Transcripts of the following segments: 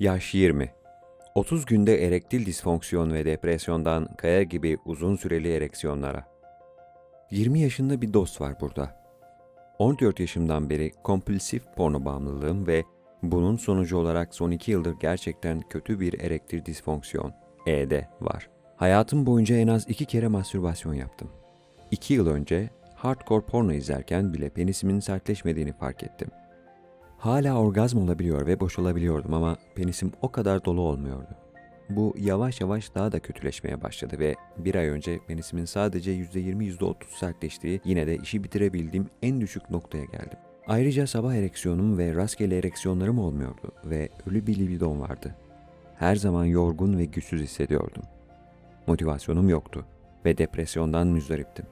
Yaş 20. 30 günde erektil disfonksiyon ve depresyondan kaya gibi uzun süreli ereksiyonlara. 20 yaşında bir dost var burada. 14 yaşımdan beri kompulsif porno bağımlılığım ve bunun sonucu olarak son 2 yıldır gerçekten kötü bir erektil disfonksiyon, ED var. Hayatım boyunca en az 2 kere mastürbasyon yaptım. 2 yıl önce hardcore porno izlerken bile penisimin sertleşmediğini fark ettim. Hala orgazm olabiliyor ve boşalabiliyordum ama penisim o kadar dolu olmuyordu. Bu yavaş yavaş daha da kötüleşmeye başladı ve bir ay önce penisimin sadece %20-%30 sertleştiği yine de işi bitirebildiğim en düşük noktaya geldim. Ayrıca sabah ereksiyonum ve rastgele ereksiyonlarım olmuyordu ve ölü bir libidom vardı. Her zaman yorgun ve güçsüz hissediyordum. Motivasyonum yoktu ve depresyondan müzdariptim.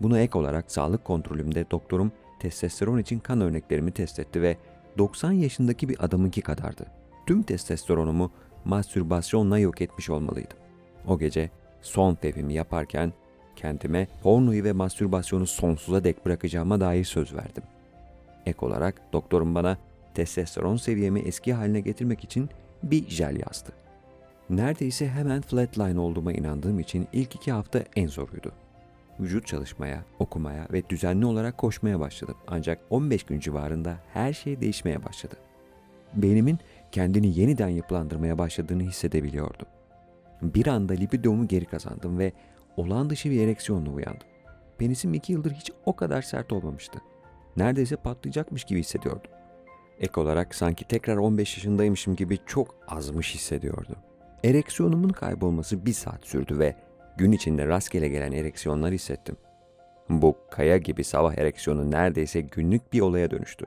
Buna ek olarak sağlık kontrolümde doktorum testosteron için kan örneklerimi test etti ve 90 yaşındaki bir adamınki kadardı. Tüm testosteronumu mastürbasyonla yok etmiş olmalıydım. O gece son fevimi yaparken kendime pornoyu ve mastürbasyonu sonsuza dek bırakacağıma dair söz verdim. Ek olarak doktorum bana testosteron seviyemi eski haline getirmek için bir jel yazdı. Neredeyse hemen flatline olduğuma inandığım için ilk iki hafta en zoruydu vücut çalışmaya, okumaya ve düzenli olarak koşmaya başladım. Ancak 15 gün civarında her şey değişmeye başladı. Beynimin kendini yeniden yapılandırmaya başladığını hissedebiliyordum. Bir anda libidomu geri kazandım ve olağan dışı bir ereksiyonla uyandım. Penisim iki yıldır hiç o kadar sert olmamıştı. Neredeyse patlayacakmış gibi hissediyordum. Ek olarak sanki tekrar 15 yaşındaymışım gibi çok azmış hissediyordum. Ereksiyonumun kaybolması bir saat sürdü ve gün içinde rastgele gelen ereksiyonlar hissettim. Bu kaya gibi sabah ereksiyonu neredeyse günlük bir olaya dönüştü.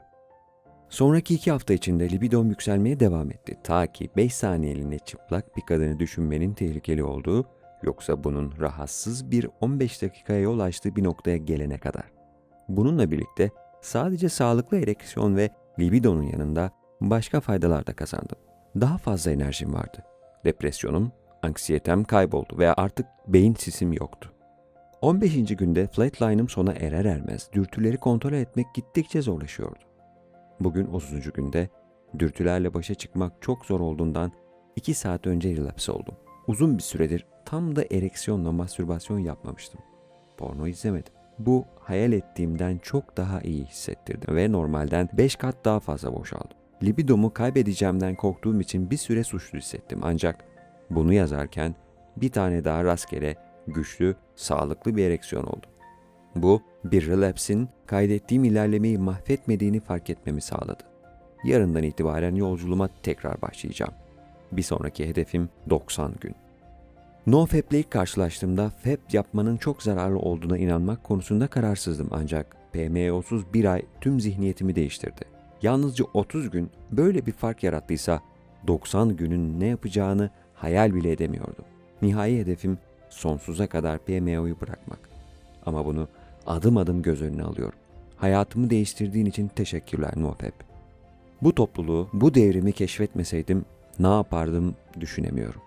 Sonraki iki hafta içinde libidom yükselmeye devam etti. Ta ki 5 saniyeliğine çıplak bir kadını düşünmenin tehlikeli olduğu, yoksa bunun rahatsız bir 15 dakikaya yol açtığı bir noktaya gelene kadar. Bununla birlikte sadece sağlıklı ereksiyon ve libidonun yanında başka faydalar da kazandım. Daha fazla enerjim vardı. Depresyonum Anksiyetem kayboldu ve artık beyin sisim yoktu. 15. günde flatline'ım sona erer ermez dürtüleri kontrol etmek gittikçe zorlaşıyordu. Bugün 30. günde dürtülerle başa çıkmak çok zor olduğundan 2 saat önce relapse oldum. Uzun bir süredir tam da ereksiyonla mastürbasyon yapmamıştım. Porno izlemedim. Bu hayal ettiğimden çok daha iyi hissettirdi ve normalden 5 kat daha fazla boşaldım. Libidomu kaybedeceğimden korktuğum için bir süre suçlu hissettim ancak bunu yazarken bir tane daha rastgele, güçlü, sağlıklı bir ereksiyon oldu. Bu, bir relapse'in kaydettiğim ilerlemeyi mahvetmediğini fark etmemi sağladı. Yarından itibaren yolculuğuma tekrar başlayacağım. Bir sonraki hedefim 90 gün. NoFap ile ilk karşılaştığımda FAP yapmanın çok zararlı olduğuna inanmak konusunda kararsızdım ancak PM30 bir ay tüm zihniyetimi değiştirdi. Yalnızca 30 gün böyle bir fark yarattıysa 90 günün ne yapacağını hayal bile edemiyordum. Nihai hedefim sonsuza kadar PMO'yu bırakmak. Ama bunu adım adım göz önüne alıyorum. Hayatımı değiştirdiğin için teşekkürler NoFap. Bu topluluğu, bu devrimi keşfetmeseydim ne yapardım düşünemiyorum.